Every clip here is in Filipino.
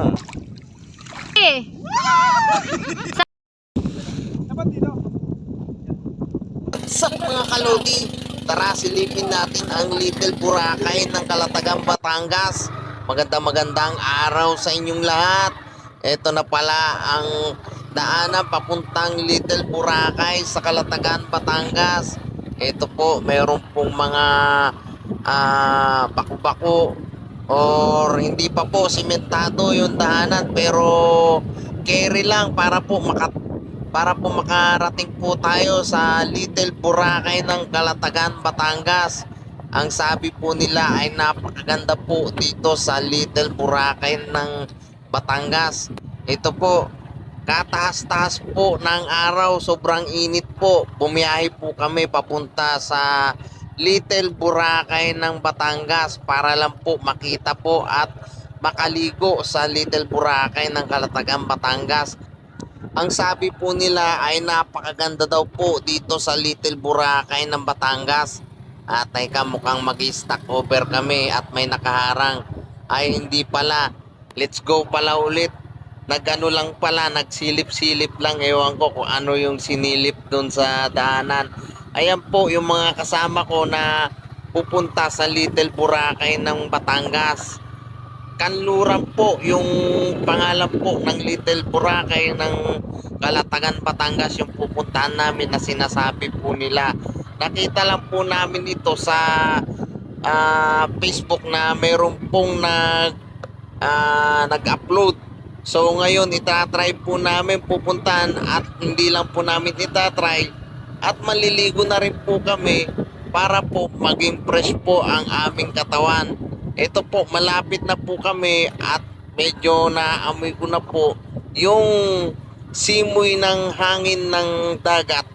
Ah. Eh, Sa mga kalodi, tara silipin natin ang Little Boracay ng Kalatagang Batangas. Magandang magandang araw sa inyong lahat. Ito na pala ang daanan papuntang Little Boracay sa Kalatagan, Batangas. Ito po, mayroon pong mga ah, bako-bako or hindi pa po simentado yung daanan pero carry lang para po makat para po makarating po tayo sa Little Boracay ng Kalatagan, Batangas. Ang sabi po nila ay napakaganda po dito sa Little Boracay ng Batangas. Ito po, kataas-taas po ng araw, sobrang init po. Bumiyahe po kami papunta sa Little Boracay ng Batangas para lang po makita po at makaligo sa Little Boracay ng Kalatagan, Batangas. Ang sabi po nila ay napakaganda daw po dito sa Little Boracay ng Batangas. At teka mukhang mag-stock over kami at may nakaharang. Ay hindi pala. Let's go pala ulit. Nagano lang pala, nagsilip-silip lang. Ewan ko kung ano yung sinilip doon sa daanan. Ayan po yung mga kasama ko na pupunta sa Little Boracay ng Batangas. Kanluran po yung pangalan po ng Little Boracay ng Kalatagan, Batangas yung pupuntahan namin na sinasabi po nila. Nakita lang po namin ito sa ah, Facebook na meron pong nag ah, nag-upload. So ngayon itatry po namin pupuntahan at hindi lang po namin itatry at maliligo na rin po kami para po maging fresh po ang aming katawan. Ito po, malapit na po kami at medyo naamoy ko na po yung simoy ng hangin ng dagat.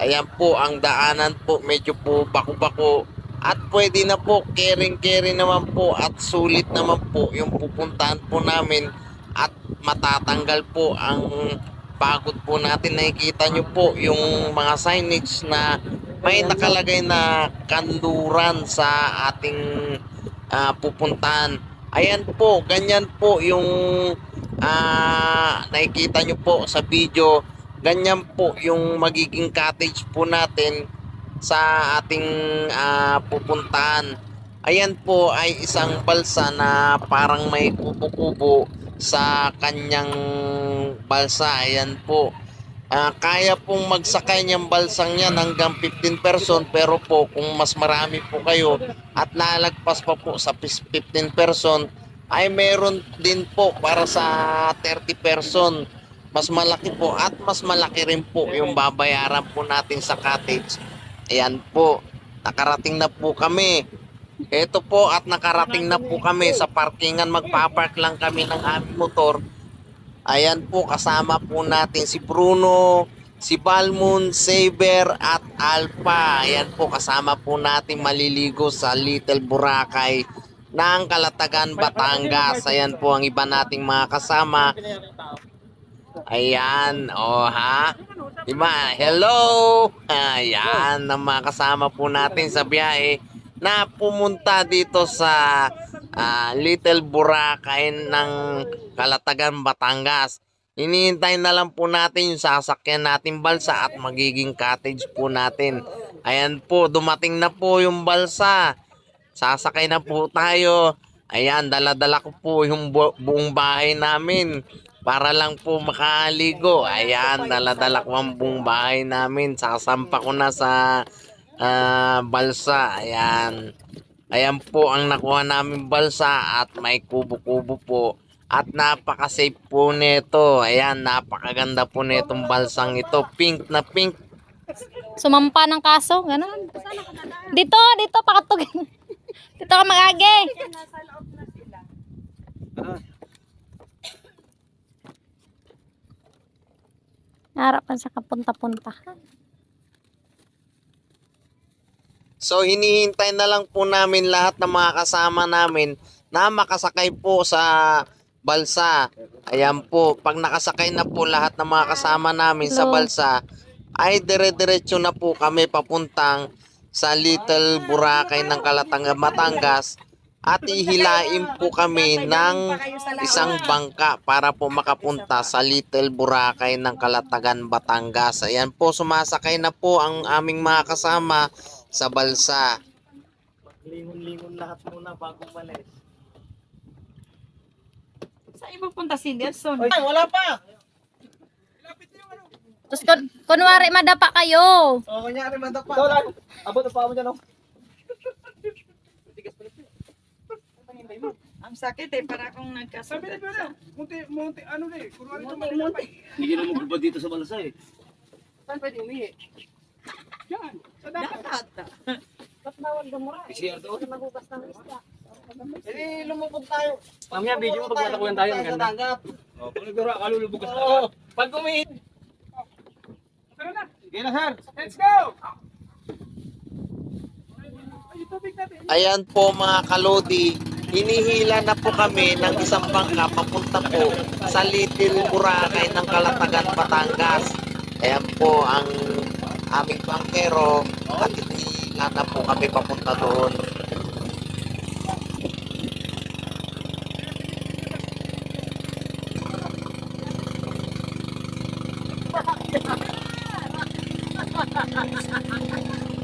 Ayan po, ang daanan po medyo po bako-bako at pwede na po, caring-caring naman po at sulit naman po yung pupuntahan po namin at matatanggal po ang pagod po natin. Nakikita nyo po yung mga signage na may nakalagay na kanluran sa ating ah, pupuntahan. Ayan po, ganyan po yung ah, nakikita nyo po sa video. Ganyan po yung magiging cottage po natin sa ating ah, pupuntahan. Ayan po ay isang balsa na parang may kubo-kubo sa kanyang balsa. Ayan po. Ah, kaya pong magsakay niyang balsang yan hanggang 15 person pero po kung mas marami po kayo at lalagpas pa po sa 15 person ay meron din po para sa 30 person mas malaki po at mas malaki rin po yung babayaran po natin sa cottage ayan po nakarating na po kami ito po at nakarating na po kami sa parkingan magpapark lang kami ng aming motor Ayan po, kasama po natin si Bruno, si Balmon, Saber at Alpha. Ayan po, kasama po natin maliligo sa Little Boracay ng Kalatagan, Batangas. Ayan po ang iba nating mga kasama. Ayan, oh ha? Diba? Hello! Ayan, ang mga kasama po natin sa biyahe na pumunta dito sa ah, Little Boracay ng Kalatagan, Batangas. Hinihintay na lang po natin yung sasakyan natin balsa at magiging cottage po natin. Ayan po, dumating na po yung balsa. Sasakay na po tayo. Ayan, dala-dala ko po yung bu- buong bahay namin para lang po makaligo. Ayan, dala-dala ko ang buong bahay namin. Sasampa ko na sa ah, balsa. Ayan. Ayan po ang nakuha namin balsa at may kubo-kubo po. At napaka-safe po nito. Ayan, napakaganda po nitong balsang ito. Pink na pink. sumampa ng kaso, ganun. Dito, dito, pakatugin. Dito ka mag-agi. Harapan sa kapunta-punta. So hinihintay na lang po namin lahat ng mga kasama namin na makasakay po sa balsa. Ayan po, pag nakasakay na po lahat ng mga kasama namin sa balsa, ay dire-diretso na po kami papuntang sa Little Boracay ng Kalatanga, Batangas at ihilain po kami ng isang bangka para po makapunta sa Little Boracay ng Kalatagan, Batangas. Ayan po, sumasakay na po ang aming mga kasama sa balsa. Lingon-lingon lahat muna bago umalis. Saan yung pupunta si Nelson? Ay, wala pa! Tapos kun kunwari madapa kayo. O, kunyari madapa. Ito lang. Abot na pa mo dyan, oh. Ang sakit eh, para akong nagkasakit. Munti, munti, ano na eh. Kunwari ka Munti, munti. Hindi na magubad dito sa balasa eh. Saan pwede umihi? Yan. Sa dapat. Dapat. PCR doon. Eh, lumubog tayo. Mamaya video mo pag matakuyan tayo. Lumubog Maganda. Sa dagat. Oh, pag nagdura, kalulubog ka sa Oo. Pag umihi. Tara na. Sige na, sir. Let's go! Ayan po mga kalodi, hinihila na po kami ng isang bangka papunta po sa Little Boracay ng Kalatagan, Batangas. Ayan po ang aming bangkero at na po kami papunta doon.